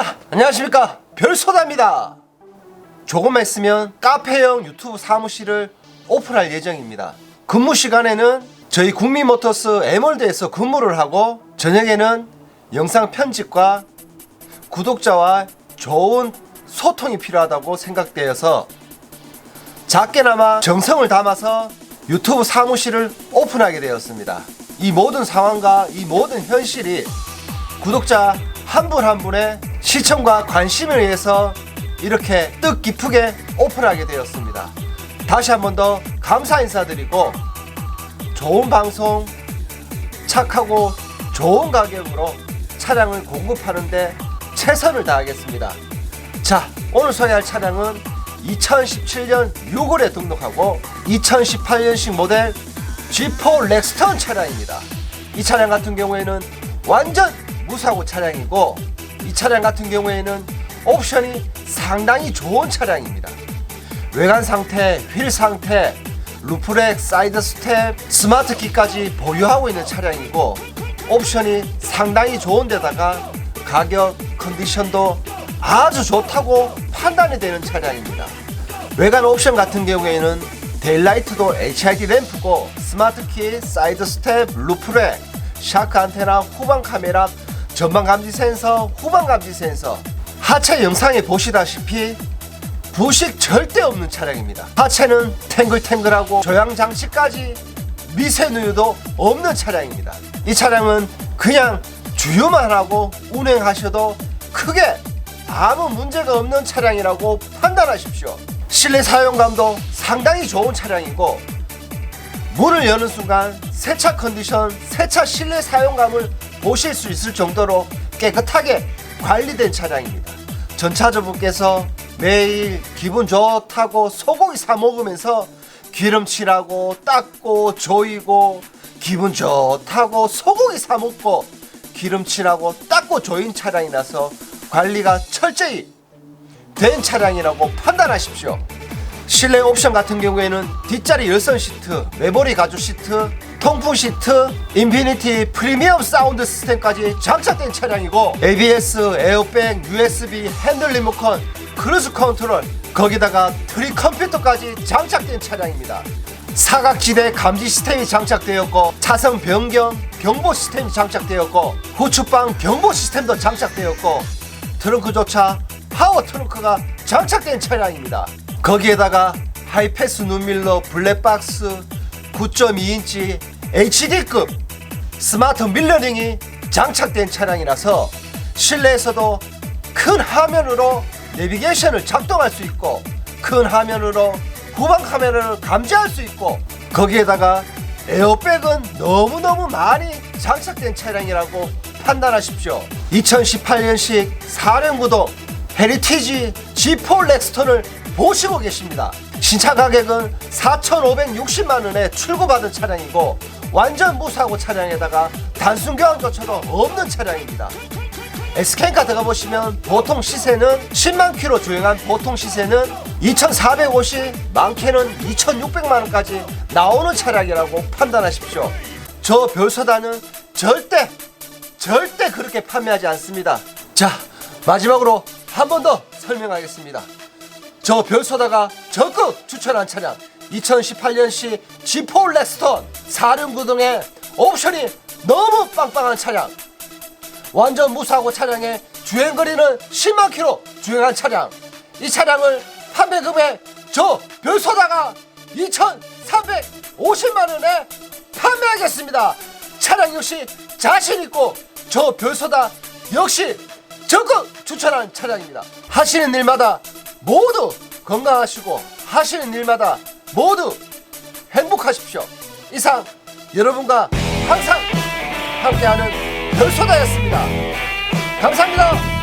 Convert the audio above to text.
자, 안녕하십니까. 별소다입니다. 조금만 있으면 카페형 유튜브 사무실을 오픈할 예정입니다. 근무 시간에는 저희 국민모터스 에멀드에서 근무를 하고 저녁에는 영상 편집과 구독자와 좋은 소통이 필요하다고 생각되어서 작게나마 정성을 담아서 유튜브 사무실을 오픈하게 되었습니다. 이 모든 상황과 이 모든 현실이 구독자 한 분한 분의 시청과 관심을 위해서 이렇게 뜻깊게 오픈하게 되었습니다. 다시 한 번 더 감사 인사드리고 좋은 방송, 착하고 좋은 가격으로 차량을 공급하는데 최선을 다하겠습니다. 자, 오늘 소개할 차량은 2017년 6월에 등록하고 2018년식 모델 G4 렉스턴 차량입니다. 이 차량 같은 경우에는 완전 무사고 차량이고 이 차량 같은 경우에는 옵션이 상당히 좋은 차량입니다. 외관 상태, 휠 상태, 루프렉, 사이드 스텝, 스마트 키까지 보유하고 있는 차량이고 옵션이 상당히 좋은 데다가 가격, 컨디션도 아주 좋다고 판단이 되는 차량입니다. 외관 옵션 같은 경우에는 데일라이트도 HID 램프고 스마트 키, 사이드 스텝, 루프렉, 샤크 안테나, 후방 카메라, 전방 감지 센서, 후방 감지 센서 하체 영상에 보시다시피 부식 절대 없는 차량입니다. 하체는 탱글탱글하고 조향 장치까지 미세 누유도 없는 차량입니다. 이 차량은 그냥 주유만 하고 운행하셔도 크게 아무 문제가 없는 차량이라고 판단하십시오. 실내 사용감도 상당히 좋은 차량이고 문을 여는 순간 세차 컨디션, 세차 실내 사용감을 보실 수 있을 정도로 깨끗하게 관리된 차량입니다. 전차주분께서 매일 기분 좋다고 소고기 사 먹으면서 기름칠하고 닦고 조이고 기분 좋다고 소고기 사 먹고 기름칠하고 닦고 조인 차량이라서 관리가 철저히 된 차량이라고 판단하십시오. 실내 옵션 같은 경우에는 뒷자리 열선 시트, 메모리 가죽 시트, 통풍 시트, 인피니티 프리미엄 사운드 시스템까지 장착된 차량이고 ABS, 에어백, USB, 핸들 리모컨, 크루즈 컨트롤, 거기다가 트리 컴퓨터까지 장착된 차량입니다. 사각지대 감지 시스템이 장착되었고 차선 변경 경보 시스템이 장착되었고 후추방 경보 시스템도 장착되었고 트렁크조차 파워 트렁크가 장착된 차량입니다. 거기에다가 하이패스 눈밀러 블랙박스 9.2인치 HD급 스마트 밀러링이 장착된 차량이라서 실내에서도 큰 화면으로 내비게이션을 작동할 수 있고 큰 화면으로 후방 카메라를 감지할 수 있고 거기에다가 에어백은 너무너무 많이 장착된 차량이라고 판단하십시오. 2018년식 사륜구동 헤리티지 G4 렉스턴을 보시고 계십니다. 신차 가격은 4,560만 원에 출고받은 차량이고 완전 무사고 차량에다가 단순 교환조차도 없는 차량입니다. S캔카 들어가 보시면 보통 시세는 10만 킬로 주행한 보통 시세는 2,450, 많게는 2,600만 원까지 나오는 차량이라고 판단하십시오. 저 별소다는 절대 절대 그렇게 판매하지 않습니다. 자, 마지막으로 한 번 더 설명하겠습니다. 저 별소다가 적극 추천한 차량. 2018년식 G4 렉스턴 사륜구동의 옵션이 너무 빵빵한 차량. 완전 무사고 차량에 주행거리는 10만 킬로 주행한 차량. 이 차량을 판매금액 저 별소다가 2,350만 원에 판매하겠습니다. 차량 역시 자신 있고 저 별소다 역시 적극 추천한 차량입니다. 하시는 일마다 모두 건강하시고 하시는 일마다 모두 행복하십시오 이상 여러분과 항상 함께하는 별소다였습니다 감사합니다.